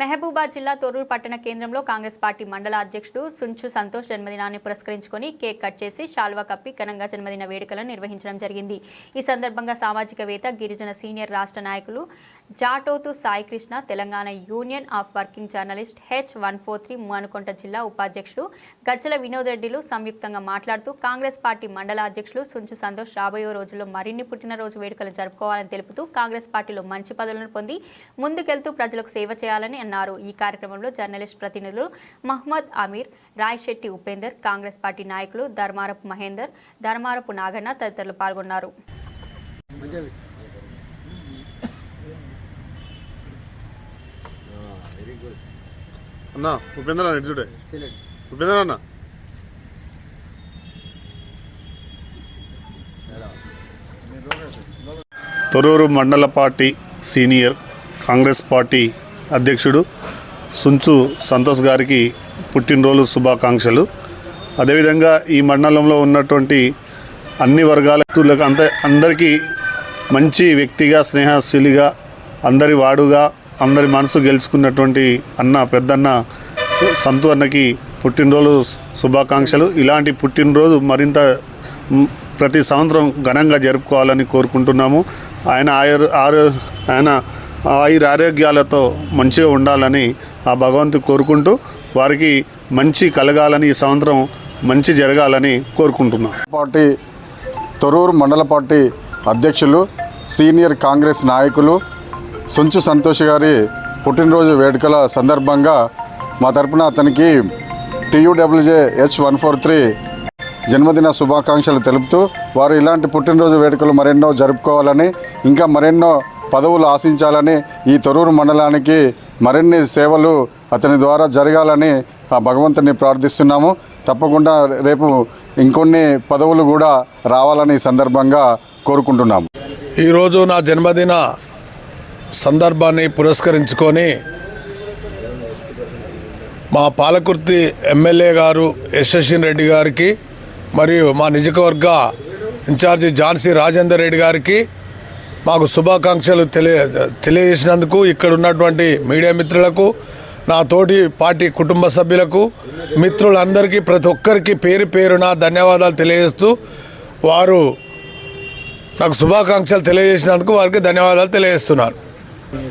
మహబూబాద్ జిల్లా తొర్రూరు పట్టణ కేంద్రంలో కాంగ్రెస్ పార్టీ మండల అధ్యక్షుడు సుంచు సంతోష్ జన్మదినాన్ని పురస్కరించుకొని కేక్ కట్ చేసి శాల్వా కప్పి ఘనంగా జన్మదిన వేడుకలను నిర్వహించడం జరిగింది. ఈ సందర్భంగా సామాజికవేత్త గిరిజన సీనియర్ రాష్ట్ర నాయకులు Jatothu Saikrishna Telangana union of working journalist H one four three Manukonta జిల్లా ఉపాధ్యక్షుడు గజ్జల వినోద్ రెడ్డిలు సంయుక్తంగా మాట్లాడుతూ కాంగ్రెస్ పార్టీ మండల అధ్యక్షులు సుంచు సంతోష్ రాబోయే రోజుల్లో మరిన్ని పుట్టినరోజు వేడుకలు జరుపుకోవాలని తెలుపుతూ కాంగ్రెస్ పార్టీలో మంచి పదవులను పొంది ముందుకెళ్తూ ప్రజలకు సేవ చేయాలని అన్నారు. ఈ కార్యక్రమంలో జర్నలిస్ట్ ప్రతినిధులు మహ్మద్ అమీర్ రాయశెట్టి ఉపేందర్ కాంగ్రెస్ పార్టీ నాయకులు ధర్మారపు మహేందర్ ధర్మారపు నాగన్న తదితరులు పాల్గొన్నారు. అన్న ఉపేంద్ర అన్న ఇటు చూడే. ఉపేంద్ర అన్న. తొరూరు మండల పార్టీ సీనియర్ కాంగ్రెస్ పార్టీ అధ్యక్షుడు సుంచు సంతోష్ గారికి పుట్టినరోజు శుభాకాంక్షలు. అదేవిధంగా ఈ మండలంలో ఉన్నటువంటి అన్ని వర్గాల వ్యక్తులకు అంత అందరికీ మంచి వ్యక్తిగా స్నేహశీలిగా అందరి వాడుగా అందరి మనసు గెలుచుకున్నటువంటి అన్న పెద్దన్న సంతు అన్నకి పుట్టినరోజు శుభాకాంక్షలు. ఇలాంటి పుట్టినరోజు మరింత ప్రతి సంవత్సరం ఘనంగా జరుపుకోవాలని కోరుకుంటున్నాము. ఆయన ఆయుర్ ఆరు ఆయన ఆయుర ఆరోగ్యాలతో మంచిగా ఉండాలని ఆ భగవంతు కోరుకుంటూ వారికి మంచి కలగాలని ఈ సంవత్సరం మంచి జరగాలని కోరుకుంటున్నాం. పార్టీ తొరూరు మండల పార్టీ అధ్యక్షులు సీనియర్ కాంగ్రెస్ నాయకులు సుంచు సంతోష్ గారి పుట్టినరోజు వేడుకల సందర్భంగా మా తరపున అతనికి TUWJ H one four three జన్మదిన శుభాకాంక్షలు తెలుపుతూ వారు ఇలాంటి పుట్టినరోజు వేడుకలు మరెన్నో జరుపుకోవాలని ఇంకా మరెన్నో పదవులు ఆశించాలని ఈ తొరూరు మండలానికి మరిన్ని సేవలు అతని ద్వారా జరగాలని ఆ భగవంతుని ప్రార్థిస్తున్నాము. తప్పకుండా రేపు ఇంకొన్ని పదవులు కూడా రావాలని సందర్భంగా కోరుకుంటున్నాము. ఈరోజు నా జన్మదిన సందర్భాన్ని పురస్కరించుకొని మా పాలకుర్తి ఎమ్మెల్యే గారు యశస్విన్ రెడ్డి గారికి మరియు మా నియోజకవర్గ ఇన్ఛార్జి ఝాన్సీ రాజేందర్ రెడ్డి గారికి మాకు శుభాకాంక్షలు తెలియ తెలియజేసినందుకు ఇక్కడ ఉన్నటువంటి మీడియా మిత్రులకు నా తోటి పార్టీ కుటుంబ సభ్యులకు మిత్రులందరికీ ప్రతి ఒక్కరికి పేరు పేరున ధన్యవాదాలు తెలియజేస్తూ వారు నాకు శుభాకాంక్షలు తెలియజేసినందుకు వారికి ధన్యవాదాలు తెలియజేస్తున్నాను